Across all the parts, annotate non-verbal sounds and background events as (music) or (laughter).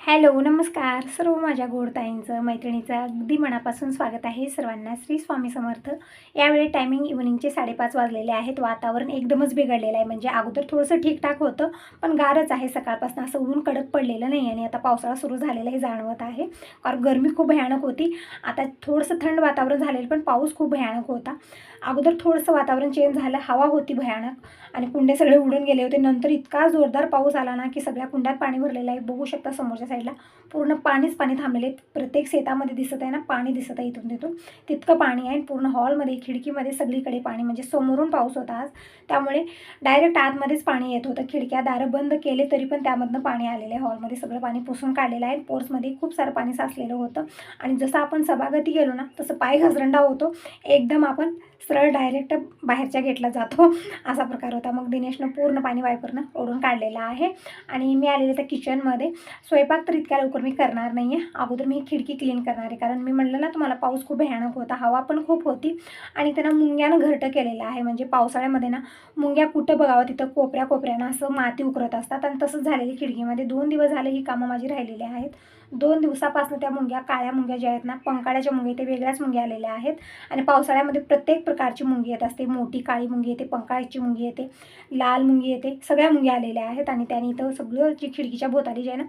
Hello नमस्कार. सर्व माझ्या गोडताईंचं मैत्रिणीचं अगदी मनापासून स्वागत आहे सर्वांना श्री स्वामी समर्थ. यावेळी टायमिंग इव्हनिंगचे साडेपाच वाजलेले आहेत. वातावरण एकदमच बिघडलेलं आहे. म्हणजे अगोदर थोडंसं ठीकठाक होतं पण गारच आहे. सकाळपासून असं ऊन कडक पडलेलं नाही आणि आता पावसाळा सुरू झालेला हे जाणवत आहे. कारण गरमी खूप भयानक होती. आता थोडंसं थंड वातावरण झालेलं पण पाऊस खूप भयानक होता. अगोदर थोडंसं वातावरण चेंज झालं हवा होती भयानक आणि कुंडे सगळे उडून गेले होते. नंतर इतका जोरदार पाऊस आला ना की सगळ्या कुंड्यात पाणी भरलेलं आहे. बघू शकता समोरच्या साईडला पूर्ण पाणीच पाणी थांबलेले प्रत्येक शेतामध्ये दिसत आहे ना पाणी दिसत आहे इथून तिथून. तितकं पाणी आहे पूर्ण हॉलमध्ये खिडकीमध्ये सगळीकडे पाणी. म्हणजे समोरून पाऊस होता आज. त्यामुळे डायरेक्ट आतमध्येच पाणी येत होतं. खिडक्या दारं बंद केले तरी पण त्यामधनं पाणी आलेलं आहे. हॉलमध्ये सगळं पाणी पुसून काढलेलं आहे. पोर्समध्ये खूप सारं पाणी साचलेलं होतं. आणि जसं आपण सभागती गेलो ना तसं पाय घसरंडा होतो. एकदम आपण सरळ डायरेक्ट बाहेरच्या गेटला जातो. असा प्रकार होता. मग दिनेशनं पूर्ण पाणी वायपरनं ओढून काढलेलं आहे. आणि मी आलेले त्या किचनमध्ये स्वयंपाक तर इतक्या लवकर मी करणार नाही आहे अगोदर मी खिडकी क्लीन करणार आहे. कारण मी म्हणलं ना तुम्हाला पाऊस खूप भयानक होता. हवा पण खूप होती. आणि त्यांना मुंग्यानं घरटं केलेलं आहे. म्हणजे पावसाळ्यामध्ये ना मुंग्या कुठं बघावं? तिथं कोपऱ्या कोपऱ्यानं असं माती उकरत असतात. आणि तसंच झालेली खिडकीमध्ये. दोन दिवस झाले ही कामं माझी राहिलेली आहेत. दोन दिवसापासून त्या मुंग्या काळ्या मुंग्या ज्या आहेत ना पंकाळ्याच्या मुंग्या ते वेगळ्याच मुंग्या आलेल्या आहेत. आणि पावसाळ्यामध्ये प्रत्येक प्रकारची मुंगी येत असते. मोठी काळी मुंगी येते पंकाळ्याची मुंगी येते लाल मुंगी येते सगळ्या मुंग्या आलेल्या आहेत आणि त्याने इथं सगळं जी खिडकीच्या भोवताली जे आहे ना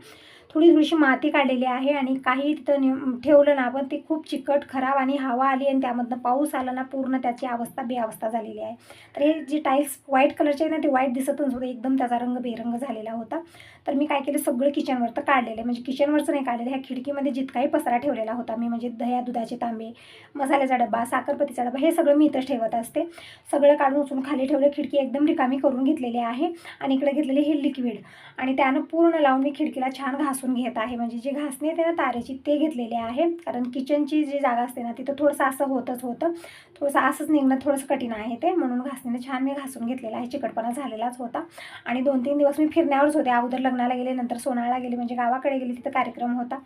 थोडी थोडीशी माती काढलेली आहे आणि काही तिथं ठेवलं ना आपण ते खूप चिकट खराब आणि हवा आली आणि त्यामधनं पाऊस आला ना पूर्ण त्याची अवस्था बेअवस्था झालेली आहे. तर हे जे टाईल्स व्हाईट कलरचे आहे ना ते व्हाईट दिसतच होते. एकदम त्याचा रंग बेरंग झालेला होता. तर मी काय केलं सगळं किचनवर तर काढलेलं आहे. म्हणजे किचनवरचं नाही काढलेलं ह्या खिडकीमध्ये जितकाही पसारा ठेवलेला होता मी म्हणजे दह्या दुधाचे तांबे मसाल्याचा डबा साखरपतीचा डबा हे सगळं मी इथं ठेवत असते. सगळं काढून उचलून खाली ठेवलं खिडकी एकदम रिकामी करून घेतलेली आहे आणि इकडे घेतलेले हे लिक्विड आणि त्यानं पूर्ण लावून मी खिडकीला छान घासून घेत आहे. म्हणजे जे घासणी येते ना तारेची ते घेतलेले आहे. कारण किचनची जी जागा असते ना तिथं थोडंसं असं होतच होतं. थोडंसं असंच निघणं थोडंसं कठीण आहे ते. म्हणून घासणीनं छान मी घासून घेतलेला आहे. चिकटपणा झालेलाच होता. आणि दोन तीन दिवस मी फिरण्यावरच होते. अगोदर लग्नाला गेले नंतर सोनाळला गेले म्हणजे गावाकडे गेले तिथं कार्यक्रम होता.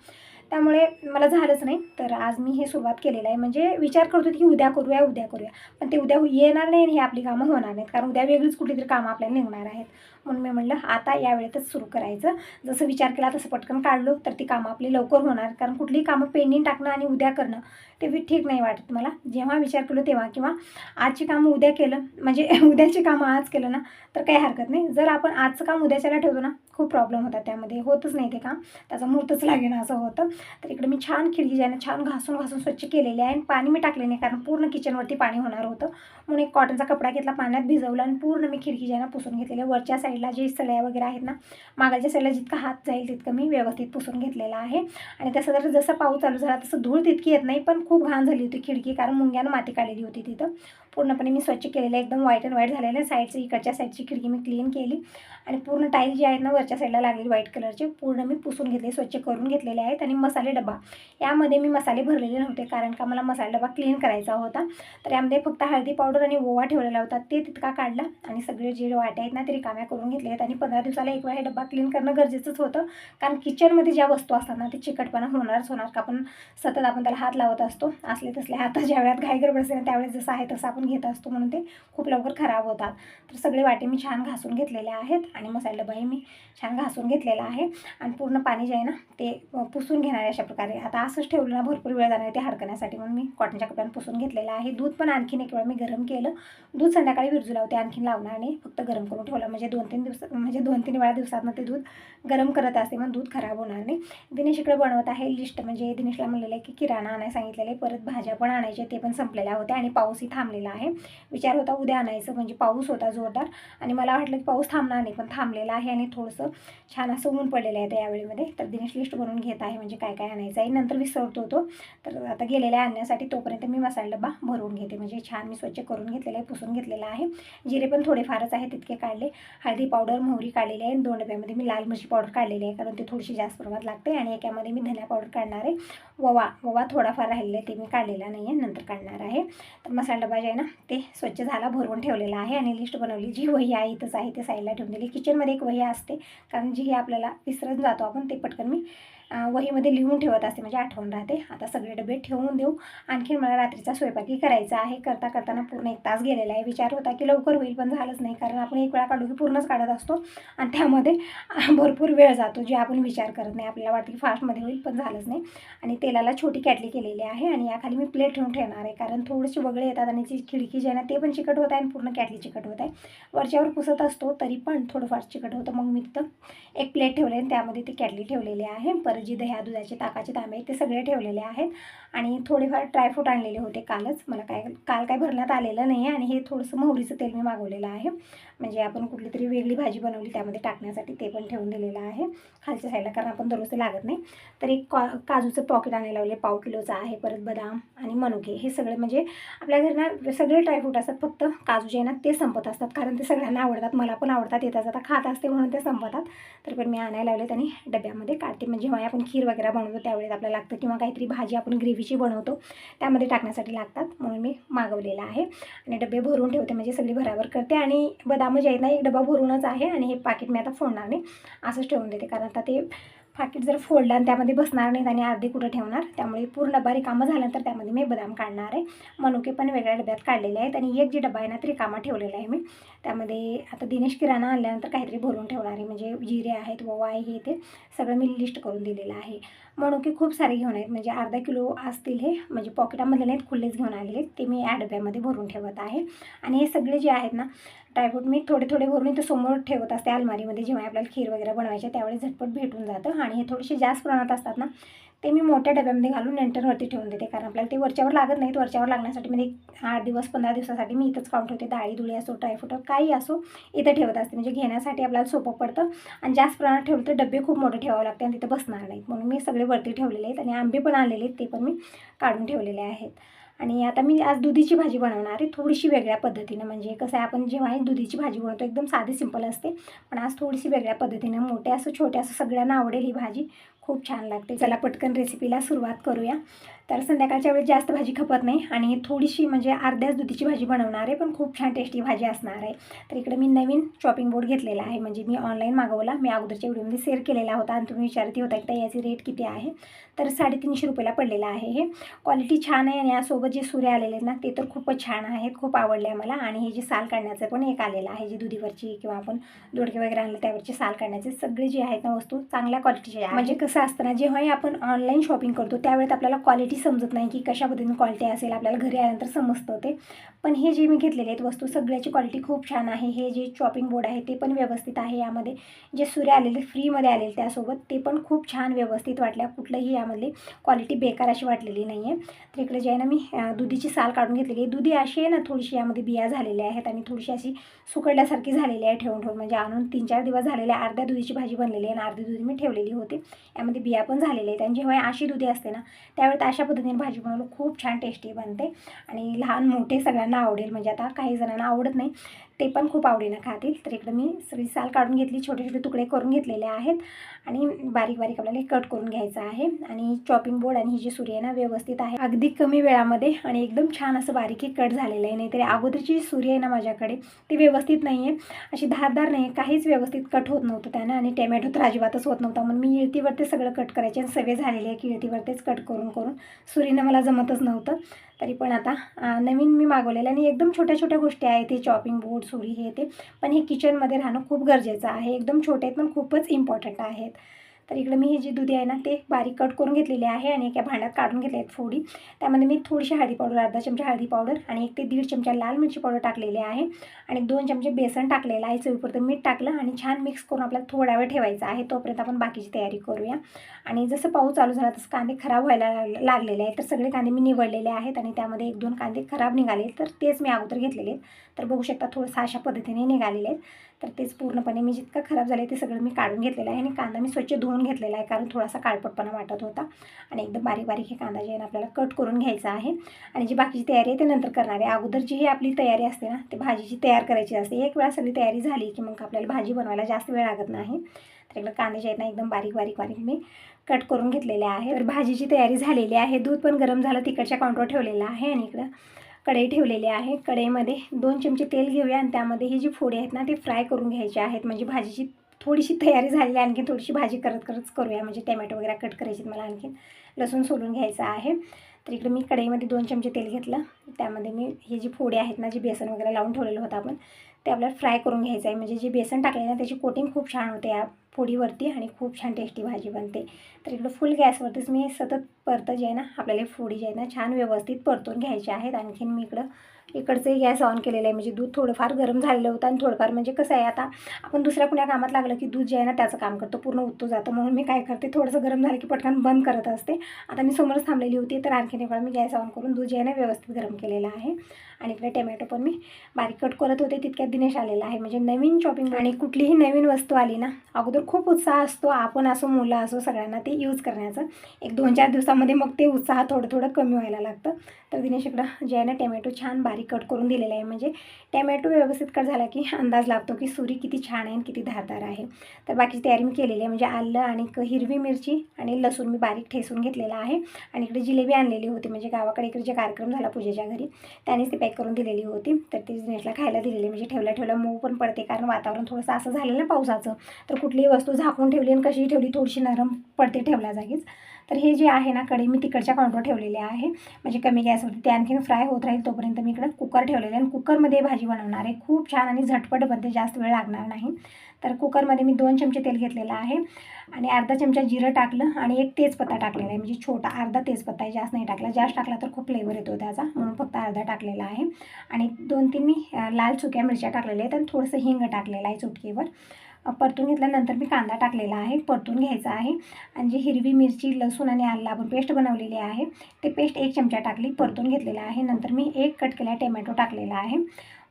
त्यामुळे मला झालंच नाही. तर आज मी हे सुरुवात केलेलं आहे. म्हणजे विचार करत की उद्या करूया उद्या करूया. पण ते उद्या येणार नाही आणि हे आपली कामं होणार नाहीत. कारण उद्या वेगळीच कुठली तरी कामं आपल्याला निघणार आहेत. म्हणून मी म्हणलं आता या वेळेतच सुरू करायचं. जसं विचार केला तसं पटकन काढलो. तर ती कामं आपली लवकर होणार. कारण कुठलीही कामं पेंडिंग टाकणं आणि उद्या करणं ते बी ठीक नाही वाटत मला. जेव्हा विचार केलो तेव्हा किंवा आजची कामं उद्या केलं म्हणजे (laughs) उद्याची कामं आज केलं ना तर काही हरकत नाही. जर आपण आजचं काम उद्याच्याला ठेवतो ना खूप प्रॉब्लेम होता त्यामध्ये. होतच नाही ते काम. त्याचा मूर्तच लागेल असं होतं. तर इकडे मी छान खिडकी ज्याने छान घासून घासून स्वच्छ केलेली आहे आणि पाणी मी टाकले नाही कारण पूर्ण किचनवरती पाणी होणार होतं. म्हणून एक कॉटनचा कपडा घेतला पाण्यात भिजवला आणि पूर्ण मी खिडकी ज्यानं पुसून घेतलेली वरच्या साईडला जे सळ्या वगैरे आहेत ना मागाच्या साईडला जितका हात जाईल तितकं मी व्यवस्थित पुसून घेतलेला आहे. आणि तसं जर जसं पाऊस चालू झाला तसं धूळ तितकी येत नाही पण खूप घाण झाली होती खिडकी कारण मुंग्यानं माती काढलेली होती तिथं. पूर्णपणे मी स्वच्छ केलेलं एकदम व्हाईट अँड व्हाईट झालेलं आहे. साईडची इकडच्या साईडची खिडकी मी क्लीन केली. आणि पूर्ण टाईल जी आहेत ना वरच्या साईडला लागलेली व्हाईट कलरचे पूर्ण मी पुसून घेतले स्वच्छ करून घेतलेले आहेत. आणि मसाले डबा. यामध्ये मी मसाले भरलेले नव्हते कारण का मला मसाला डबा क्लीन करायचा होता. तर यामध्ये फक्त हळदी पावडर आणि ओवा ठेवलेला होता. ते तितका काढला. आणि सगळे जे वाट्या आहेत ना ते रिकाम्या करून घेतले आहेत. आणि पंधरा दिवसाला एक वेळा हे डबा क्लीन करणं गरजेचंच होतं. कारण किचनमध्ये ज्या वस्तू असतात ना ते चिकटपणा होणारच होणार. का आपण सतत आपण त्याला हात लावत असतो. असले तसले. हात ज्या वेळात घाई गडबड असते ना त्यावेळेस जसं आहे तसं आपण घेत असतो म्हणून ते खूप लवकर खराब होतात. तर सगळे वाटे मी छान घासून घेतलेले आहेत आणि मसाला डबाही मी छान घासून घेतलेला आहे. आणि पूर्ण पाणी जे आहे ना ते पुसून घेणार आहे अशा प्रकारे. आता असंच ठेवलं ना भरपूर वेळ जाणार आहे ते हडकण्यासाठी म्हणून मी कॉटनच्या कपड्यानं पुसून घेतलेलं आहे. दूध पण आणखीन एक वेळा मी गरम केलं. दूध संध्याकाळी विरजू लावते आणखीन लावणार नाही फक्त गरम करून ठेवलं. म्हणजे दोन तीन दिवस म्हणजे दोन तीन वेळा दिवसातनं ते दूध गरम करत असते मग दूध खराब होणार नाही. दिनेश इकडे बनवत आहे लिस्ट म्हणजे दिनेशला म्हणलेलं आहे की किराणा आणायला सांगितलेलं आहे. परत भाज्या पण आणायच्या ते पण संपलेल्या होत्या आणि पाऊसही थांबलेला आहे. विचार होता उद्या आणायचं म्हणजे पाऊस होता जोरदार. आणि मला वाटलं की पाऊस थांबणार नाही पण थांबलेला आहे आणि थोडंसं छान असं ऊन पडलेलं आहे त्या यावेळीमध्ये. तर दिनेश लिस्ट बनवून घेत आहे म्हणजे काय काय आणायचं आहे. नंतर विसरतो तो. तर आता गेलेल्या आणण्यासाठी तोपर्यंत मी मसाला डबा भरून घेते. म्हणजे छान मी स्वच्छ करून घेतलेलं आहे पुसून घेतलेलं आहे. जिरे पण थोडेफारच आहे तितके काढले. हळदी पावडर मोहरी काढलेली आहे. आणि दोन डब्यामध्ये मी लाल मिरची पावडर काढलेली आहे कारण ती थोडीशी जास्त प्रमाणात लागते. आणि एकामध्ये मी धन्या पावडर काढणार आहे. ववा ववा थोडाफार राहिलेला आहे ते मी काढलेला नाही आहे नंतर काढणार आहे. तर मसाला डबा जे आहे ना ते स्वच्छ झाला भरवून ठेवलेला आहे आणि लिस्ट बनवली जी वही आहे इथंच आहे ते साईडला ठेवून दिली. किचनमध्ये एक वही असते कारण जी आपल्याला विसरून जातो आपण ते पटकन मी वहीमध्ये लिहून ठेवत असते म्हणजे आठवण राहते. आता सगळे डबे ठेवून देऊ. आणखीन मला रात्रीचा स्वयंपाकी करायचा आहे. करता करताना पूर्ण एक तास गेलेला आहे. विचार होता की लवकर होईल पण झालंच नाही. कारण आपण एक वेळा काढू की पूर्णच काढत असतो. आणि त्यामध्ये (laughs) भरपूर वेळ जातो जे आपण विचार करत नाही. आपल्याला वाटतं की फास्टमध्ये होईल पण झालंच नाही. आणि तेलाला छोटी कॅटली केलेली आहे. आणि याखाली मी प्लेट ठेवून ठेवणार आहे. कारण थोडेसे वगळे येतात आणि जी खिडकी जी आहे ना ते पण चिकट होत आहे आणि पूर्ण कॅटली चिकट होत आहे. वरच्यावर पुसत असतो तरी पण थोडंफार चिकट होतं. मग मी तिथं एक प्लेट ठेवले आणि त्यामध्ये ती कॅटली ठेवलेली आहे. परत जी दह्या दुधाचे ताकाचे तांबे ते सगळे ठेवलेले आहेत. आणि थोडेफार ड्रायफ्रूट आणलेले होते कालच. मला काय काल काय भरण्यात आलेलं नाही आहे आणि हे थोडंसं मोहरीचं तेल मी मागवलेलं आहे. म्हणजे आपण कुठली तरी वेगळी भाजी बनवली त्यामध्ये टाकण्यासाठी ते पण ठेवून दिलेलं आहे. खालच्या साईडला कारण आपण दररोज ते लागत नाही. तर एक का काजूचं पॉकेट आणायला लावले पाव किलोचं आहे परत बदाम आणि मनुके. हे सगळे म्हणजे आपल्या घरी ना सगळे ड्रायफ्रूट असतात फक्त काजू जे आहे ना ते संपत असतात. कारण ते सगळ्यांना आवडतात मला पण आवडतात. येता जाता खात असते म्हणून ते संपतात. तर पण मी आणायला लावलेत आणि डब्यामध्ये काढते. म्हणजे जेव्हा आपण खीर वगैरे बनवतो त्यावेळेस आपल्याला लागतं किंवा काहीतरी भाजी आपण ग्रेव्हीची बनवतो त्यामध्ये टाकण्यासाठी लागतात. म्हणून मी मागवलेलं आहे. आणि डबे भरून ठेवते म्हणजे सगळी भराभर करते. आणि बदाम जे आहेत ना एक डबा भरूनच आहे. आणि हे पाकिट मी आता फोडणार नाही. असंच ठेवून देते. कारण आता ते पाकिट जर फोडलं आणि त्यामध्ये बसणार नाहीत आणि अर्धी कुठं ठेवणार त्यामुळे पूर्ण डबा रिकामा झाल्यानंतर त्यामध्ये मी बदाम काढणार आहे. मनुके पण वेगळ्या डब्यात काढलेले आहेत आणि एक जी डबा आहे ना तरी रिकामा ठेवलेला आहे मी. त्यामध्ये आता दिनेश किराणा आणल्यानंतर काहीतरी भरून ठेवणार आहे. म्हणजे जिरे आहेत ओवा आहे हे ते सगळं मी लिस्ट करून दिलेलं आहे. मनुके खूप सारे घेऊन आहेत. म्हणजे अर्धा किलो असतील हे म्हणजे पॉकेटामधले नाहीत खुल्लेच घेऊन आलेले आहेत. ते मी या डब्यामध्ये भरून ठेवत आहे. आणि हे सगळे जे आहेत ना ड्रायफ्रूट मी थोडे थोडे भरून इथं समोर ठेवत असते. अलमारीमध्ये जेव्हा आपल्याला खीर वगैरे बनवायचे त्यावेळी त्यावेळेस झटपट भेटून जातं. आणि हे थोडेसे जास्त प्रमाणात असतात ना ते मी मोठ्या डब्यामध्ये घालून नंतरवरती ठेवून देते. कारण आपल्याला ते वरच्यावर लागत नाहीत. वरच्यावर लागण्यासाठी म्हणजे आठ दिवस पंधरा दिवसासाठी मी इथंच खाऊन ठेवते. डाळी दुळी असो ड्रायफ्रूट काही असो इथं ठेवत असते. म्हणजे घेण्यासाठी आपल्याला सोपं पडतं. आणि जास्त प्रमाणात ठेवलं तर डबे खूप मोठे ठेवावे लागते आणि तिथं बसणार नाहीत. म्हणून मी सगळे वरती ठेवलेले आहेत आणि आंबे पण आलेले आहेत. ते पण मी काढून ठेवलेले आहेत. आणि आता मी आज दुधीची भाजी बनवणार आहे. थोडीशी वेगळ्या पद्धतीनं. म्हणजे कसं आहे आपण जेव्हा दुधीची भाजी बनवतो एकदम साधी सिंपल असते. पण आज थोडीशी वेगळ्या पद्धतीनं मोठ्या असं छोट्या असं सगळ्यांना आवडेल ही भाजी. खूप छान लागते. चला पटकन रेसिपीला सुरुवात करूया. तर संध्याकाळच्या वेळेस जास्त भाजी खपत नाही आणि थोडीशी म्हणजे अर्ध्याच दुधीची भाजी बनवणार आहे पण खूप छान टेस्टी भाजी असणार आहे. तर इकडे मी नवीन चॉपिंग बोर्ड घेतलेला आहे. म्हणजे मी ऑनलाईन मागवला. मी अगोदरच्या व्हिडिओमध्ये शेअर केलेला होता आणि तुम्ही विचारती होता की याची रेट किती आहे. तर साडेतीनशे रुपयाला पडलेला आहे हे. क्वालिटी छान आहे आणि यासोबत जे सूर्य आलेले आहेत ना ते तर खूपच छान आहेत खूप आवडले मला आणि हे जे साल काढण्याचं पण एक आलेलं आहे जे दुधीवरची किंवा आपण दोडके वगैरे आणले त्यावरचे साल काढण्याचे सगळे जे आहेत ना वस्तू चांगल्या क्वालिटीचे म्हणजे कसं असतं ना जेव्हाही आपण ऑनलाईन शॉपिंग करतो त्यावेळेस आपल्याला क्वालिटी समजत नाही की कशा पद्धतीने क्वालिटी असेल आपल्याला घरी आल्यानंतर समजतं ते. पण हे जे मी घेतलेले आहेत वस्तू सगळ्याची क्वालिटी खूप छान आहे. हे जे चॉपिंग बोर्ड आहे ते पण व्यवस्थित आहे यामध्ये. जे सूर्य आलेले फ्रीमध्ये आलेले त्यासोबत ते पण खूप छान व्यवस्थित वाटल्या. कुठलंही यामधली क्वालिटी बेकार अशी वाटलेली नाही आहे तर इकडे जे आहे ना मी दुधीची साल काढून घेतलेली आहे. दुधी अशी आहे ना थोडीशी यामध्ये बिया झालेल्या आहेत आणि थोडीशी अशी सुकडल्यासारखी झालेली आहे ठेवून ठेवून. म्हणजे आणून तीन चार दिवस झालेले आहे. अर्ध्या दुधीची भाजी बनलेली आहे आणि अर्धी दुधी मी ठेवलेली होती. यामध्ये बिया पण झालेल्या आहेत आणि जेव्हा अशी दुधी असते ना त्यावेळेस अशा पद्धतीने भाजी बनवलं. खूप छान टेस्टी बनते. आणि लहान मोठे सगळ्यांना आवडेल. म्हणजे आता काही जणांना आवडत नाही. ते पण खूप आवडीनं खातील. तर इकडं मी सगळी साल काढून घेतली छोटे छोटे तुकडे करून घेतलेले आहेत. आणि बारीक बारीक आपल्याला कट करून घ्यायचं आहे. आणि चॉपिंग बोर्ड आणि ही जी सुरी आहे ना व्यवस्थित आहे. अगदी कमी वेळामध्ये आणि एकदम छान असं बारीकी कट झालेलं आहे. नाहीतरी अगोदरची जी सुरी आहे ना माझ्याकडे ती व्यवस्थित नाही आहे अशी धारदार नाही आहे काहीच व्यवस्थित कट होत नव्हतं त्यानं आणि टॅमॅटो तर अजिबातच होत नव्हता. म्हणून मी इळतीवरती सगळं कट करायचे आणि सवय झालेली आहे की इळतीवरतीच कट करून करून सुरीनं मला जमतच नव्हतं. तरी पण आता नवीन मी मागवलेलं आणि एकदम छोट्या छोट्या गोष्टी आहेत हे चॉपिंग बोर्ड सुरी हे ते. पण हे किचनमध्ये राहणं खूप गरजेचं आहे. एकदम छोटे आहेत पण खूपच इम्पॉर्टंट आहेत. तर इकडं मी हे जी दुधी आहे ना ते बारीक कट करून घेतलेले आहे आणि एका भांड्यात काढून घेतले आहेत फोडी. त्यामध्ये मी थोडीशी हळदी पावडर अर्धा चमचा हळदी पावडर आणि एक ते दीड चमचा लाल मिरची पावडर टाकलेली आहे आणि दोन चमचे बेसन टाकलेलं आहे. चवीपुरतं मीठ टाकलं आणि छान मिक्स करून आपल्याला थोडा वेळ ठेवायचा आहे. तोपर्यंत आपण बाकीची तयारी करूया. आणि जसं पाऊस चालू झाला तसं कांदे खराब व्हायला लाग- लागलेले आहेत. तर सगळे कांदे मी निवडलेले आहेत आणि त्यामध्ये एक दोन कांदे खराब निघाले तर तेच मी अगोदर घेतलेले आहेत. तर बघू शकता थोडंसं अशा पद्धतीने निघालेले आहेत. तर तेच पूर्णपणे मी जितकं खराब झाले ते सगळं मी काढून घेतलेलं आहे आणि कांदा मी स्वच्छ धुवून घेतलेला आहे कारण थोडासा काळपटपणा वाटत होता. आणि एकदम बारीक बारीक हे कांदा जे आहे आपल्याला कट करून घ्यायचा आहे. आणि जी बाकीची तयारी आहे ते नंतर करणार आहे. अगोदर जी ही आपली तयारी असते ना ते भाजीची तयार करायची असते. एक वेळा सगळी तयारी झाली की मग आपल्याला भाजी बनवायला जास्त वेळ लागत नाही. तर इकडं कांदे जे आहेत ना एकदम बारीक बारीक बारीक मी कट करून घेतलेले आहे. तर भाजीची तयारी झालेली आहे. दूध पण गरम झालं तिकडच्या काउंटवर ठेवलेलं आहे. आणि इकडं कढई ठेवलेली आहे. कढईमध्ये दोन चमचे तेल घेऊया आणि त्यामध्ये ही जी फोडी आहेत ना ती फ्राय करून घ्यायची आहेत. म्हणजे भाजीची थोडीशी तयारी झालेली आणखी थोडीशी भाजी करत करत करूया. म्हणजे टॅमॅटो वगैरे कट करायची मला आणखीन लसूण सोलून घ्यायचं आहे. तर इकडे मी कढईमध्ये दोन चमचे तेल घेतलं. त्यामध्ये मी हे जी फोडी आहेत ना जी बेसन वगैरे लावून ठेवलेलं होतं आपण ते आपल्याला फ्राय करून घ्यायचं आहे. म्हणजे जे बेसन टाकले ना त्याची कोटिंग खूप छान होते या फोडीवरती आणि खूप छान टेस्टी भाजी बनते. तर इकडं फुल गॅसवरतीच मी सतत परतं जे आहे ना आपल्याला फोडी जे आहे ना छान व्यवस्थित परतून घ्यायचे आहेत. आणखीन मी इकडं इकडचं गॅस ऑन केलेलं आहे. म्हणजे दूध थोडंफार गरम झालेलं होतं आणि थोडंफार म्हणजे कसं आहे आता आपण दुसऱ्या कुण्या कामात लागलं की दूध जे आहे ना त्याचं काम करतो. पूर्ण उत्तो जातं. म्हणून मी काय करते थोडंसं गरम झालं की पटकन बंद करत असते. आता मी समोरच थांबलेली होती तर आणखीन एक वेळा मी गॅस ऑन करून दूध जे आहे ना व्यवस्थित गरम केलेलं आहे. आणि इकडे टोमॅटो पण मी बारीक कट करत होते तितक्यात दिनेश आलेला आहे. म्हणजे नवीन शॉपिंग आणि कुठलीही नवीन वस्तू आली ना अगोदर खूप उत्साह असतो. आपण असो मुलं असो सगळ्यांना ते यूज करण्याचं. एक दोन चार दिवसामध्ये मग ते उत्साह थोडं थोडं कमी व्हायला लागतं. तर दिनेश इकडं जे आहे ना टोमॅटो छान बारीक बारीक कट करून दिलेला आहे. म्हणजे टॅमॅटो व्यवस्थित कट झाला की अंदाज लागतो की सुरी किती छान आहे आणि किती धारदार आहे. तर बाकीची तयारी मी केलेली आहे. म्हणजे आलं आणि क- हिरवी मिरची आणि लसूण मी बारीक ठेसून घेतलेला आहे. आणि इकडे जिलेबी आणलेली होती. म्हणजे गावाकडे इकडे जे कार्यक्रम झाला पूजेच्या घरी त्यानेच ती पॅक करून दिलेली होती. तर ती जिनेशला खायला दिलेली. म्हणजे ठेवल्या ठेवल्या मऊ पण पडते. कारण वातावरण थोडंसं असं झालेलं ना पावसाचं तर कुठलीही वस्तू झाकून ठेवली आणि कशी ठेवली थोडीशी नरम पडते ठेवल्या जागीच. तर हे जे आहे ना कढई मी तिकडच्या काउंटर ठेवलेले आहे. म्हणजे कमी गॅसवरती ते आणखीन फ्राय होत राहील तोपर्यंत मी इकडं कुकर ठेवलेलं आणि कुकरमध्ये भाजी बनवणार आहे. खूप छान आणि झटपट बनते. जास्त वेळ लागणार नाही. तर कुकरमध्ये मी दोन चमचे तेल घेतलेलं आहे. आणि अर्धा चमचा जिरं टाकलं आणि एक तेजपत्ता टाकलेला आहे. म्हणजे छोटा अर्धा तेजपत्ता आहे. जास्त नाही टाकला. जास्त टाकला तर खूप फ्लेवर येतो त्याचा. म्हणून फक्त अर्धा टाकलेला आहे. आणि दोन तीन मी लाल सुक्या मिरच्या टाकलेल्या आहेत. आणि थोडंसं हिंग टाकलेलं आहे चुटकीवर. परतून घेतल्यानंतर मी कांदा टाकलेला आहे परतून घ्यायचा आहे. आणि जी हिरवी मिरची लसूण आणि आलं आपण पेस्ट बनवलेली आहे ते पेस्ट एक चमचा टाकली परतून घेतलेला आहे. नंतर मी एक कट केला टोमॅटो टाकलेला आहे.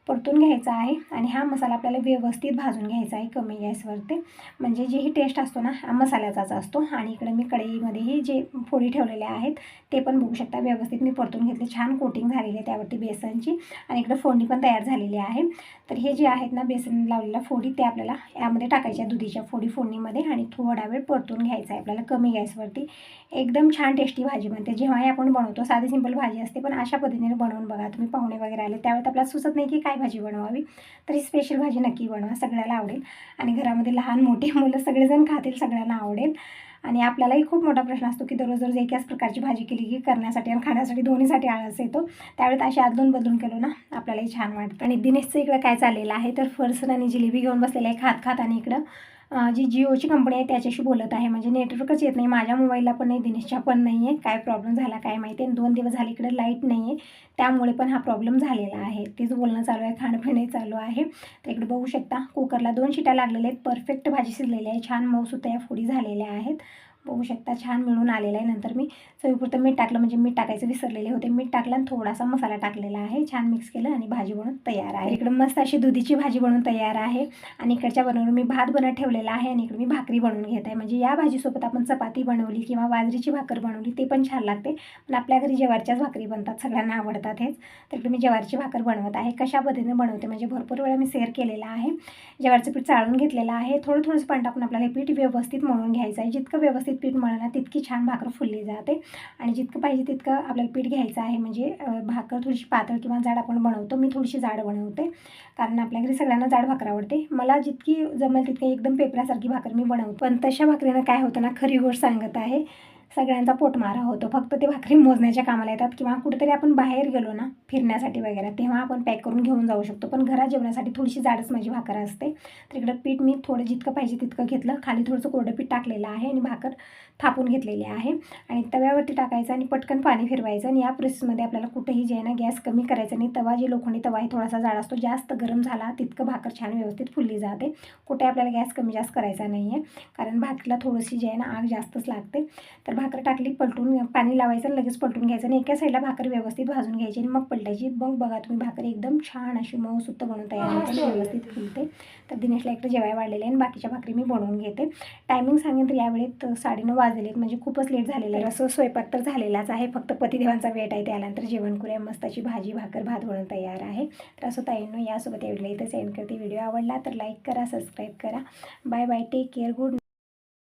परतून घ्यायचा आहे आणि हा मसाला आपल्याला व्यवस्थित भाजून घ्यायचा आहे कमी गॅसवरती. म्हणजे जे ही टेस्ट असतो ना हा मसाल्याचाच असतो. आणि इकडे मी कढईमध्येही जे फोडी ठेवलेल्या आहेत ते पण बघू शकता. व्यवस्थित मी परतून घेतले. छान कोटिंग झालेली आहे त्यावरती बेसनची. आणि इकडे फोडणी पण तयार झालेली आहे. तर हे जे आहेत ना बेसन लावलेल्या फोडी ते आपल्याला यामध्ये टाकायच्या दुधीच्या फोडी फोडणीमध्ये आणि थोडा वेळ परतून घ्यायचा आहे आपल्याला कमी गॅसवरती. एकदम छान टेस्टी भाजी बनते. जेव्हाही आपण बनवतो साधी सिंपल भाजी असते पण अशा पद्धतीने बनवून बघा. तुम्ही पाहुणे वगैरे आले त्यावेळेस आपल्याला सुचत नाही की काय भाजी बनवावी? तरी स्पेशल भाजी नक्की बनवा सगळ्याला आवडेल. आणि घरामध्ये लहान मोठी मुलं सगळेजण खातील सगळ्यांना आवडेल. आणि आपल्यालाही खूप मोठा प्रश्न असतो की दररोज दररोज एकाच प्रकारची भाजी केली की करण्यासाठी आणि खाण्यासाठी दोन्हीसाठी आळस येतो. त्यावेळेस अशी आदलून बदलून केलो ना आपल्यालाही छान वाटतं. आणि दिनेशचं इकडं काय चाललेलं आहे? तर फरसन आणि जिलेबी घेऊन बसलेलं आहे खात खात आणि इकडं. जी जिओची कंपनी आहे त्याच्याशी बोलत आहे. म्हणजे नेटवर्कच येत नाही. माझ्या मोबाईलला पण नाही दिनेशच्या पण नाही आहे काय प्रॉब्लेम झाला काय माहिती आहे. दोन दिवस झाले इकडे लाइट नाही आहे त्यामुळे पण हा प्रॉब्लेम झालेला आहे. तेच बोलणं चालू आहे. खाणंपिणंही चालू आहे. तर इकडे बघू शकता. कुकरला दोन शिट्या लागलेल्या आहेत. परफेक्ट भाजी शिजलेली आहे. छान मऊसुद्धा या फोडी झालेल्या आहेत. बघू शकता छान मिळून आलेलं आहे. नंतर मी चवीपुरतं मीठ टाकलं म्हणजे मीठ टाकायचं विसरलेले होते. मीठ टाकलं आणि थोडासा मसाला टाकलेला आहे. छान मिक्स केलं आणि भाजी बनवून तयार आहे. इकडं मस्त अशी दुधीची भाजी बनवून तयार आहे. आणि इकडच्या बनवून मी भात बनत ठेवलेला आहे आणि इकडे मी भाकरी बनवून घेत आहे. म्हणजे या भाजीसोबत आपण चपाती बनवली किंवा बाजरीची भाकर बनवली ते पण छान लागते. पण आपल्या घरी ज्वारीच्याच भाकरी बनतात. सगळ्यांना आवडतात हेच. तर इकडे मी ज्वारीची भाकर बनवत आहे. कशा पद्धतीने बनवते म्हणजे भरपूर वेळा मी शेअर केलेला आहे. ज्वारीचं पीठ चाळून घेतलेलं आहे. थोडं थोडंसं पाणी टाकून आपल्याला हे पीठ व्यवस्थित मळून घ्यायचं आहे. जितकं व्यवस्थित पीठ मळलं तितकी छान भाकर फुलली जाते. आणि जितकं पाहिजे तितकं आपल्याला पीठ घ्यायचं आहे. म्हणजे भाकर थोडीशी पातळ किंवा जाड आपण बनवतो मी थोडीशी जाड बनवते. कारण आपल्या घरी सगळ्यांना जाड भाकर आवडते. मला जितकी जमेल तितकी एकदम पेपरासारखी भाकर मी बनवतो. पण तशा भाकरीनं काय होतं ना खरी गोष्ट सांगत आहे. सगळ्यांचा पोटमारा होतो. फक्त ते भाकरी मोजण्याच्या कामाला येतात किंवा कुठेतरी आपण बाहेर गेलो ना फिरण्यासाठी वगैरे तेव्हा आपण पॅक करून घेऊन जाऊ शकतो. पण घरात जेवणासाठी थोडीशी जाडच माझी भाकर असते. तर इकडं पीठ मी थोडं जितकं पाहिजे तितकं घेतलं. खाली थोडंसं कोरडं पीठ टाकलेलं आहे आणि भाकर थापून घेतलेली आहे. आणि तव्यावरती टाकायचं आणि पटकन पाणी फिरवायचं आणि या प्रोसेसमध्ये आपल्याला कुठेही जे आहे ना गॅस कमी करायचा नाही. तवा जे लोखंडी तवा आहे थोडासा जाड असतो. जास्त गरम झाला तितकं भाकर छान व्यवस्थित फुलली जाते. कुठे आपल्याला गॅस कमी जास्त करायचा नाही आहे कारण भाकरीला थोडीशी जे आहे ना आग जास्तच लागते. तर भाकर टाकली पलटून पाणी लावायचं आणि लगेच पलटून घ्यायचं आणि एका साईडला भाकर व्यवस्थित भाजून घ्यायची आणि मग पलटायची. मग बघा तुम्ही भाकर एकदम छान अशी मऊ सुद्धा बनवून तयार होते व्यवस्थित फुलते. तर दिनेशला इकडे जेवाय वाढलेले आहे आणि बाकीच्या भाकरी मी बनवून घेते. टायमिंग सांगेन तर यावेळेत साडेनऊ वाजलेले आहेत. म्हणजे खूपच लेट झालेलं आहे. असं स्वयंपाक तर झालेलाच आहे. फक्त पतिदेवांचा वेट आहे. त्यानंतर जेवण करूया. मस्त अशी भाजी भाकर भात बनवून तयार आहे. तर असं ताईंनो यासोबत व्हिडिओ इथं सेंड करते. व्हिडिओ आवडला तर लाईक करा सबस्क्राईब करा. Bye bye take care good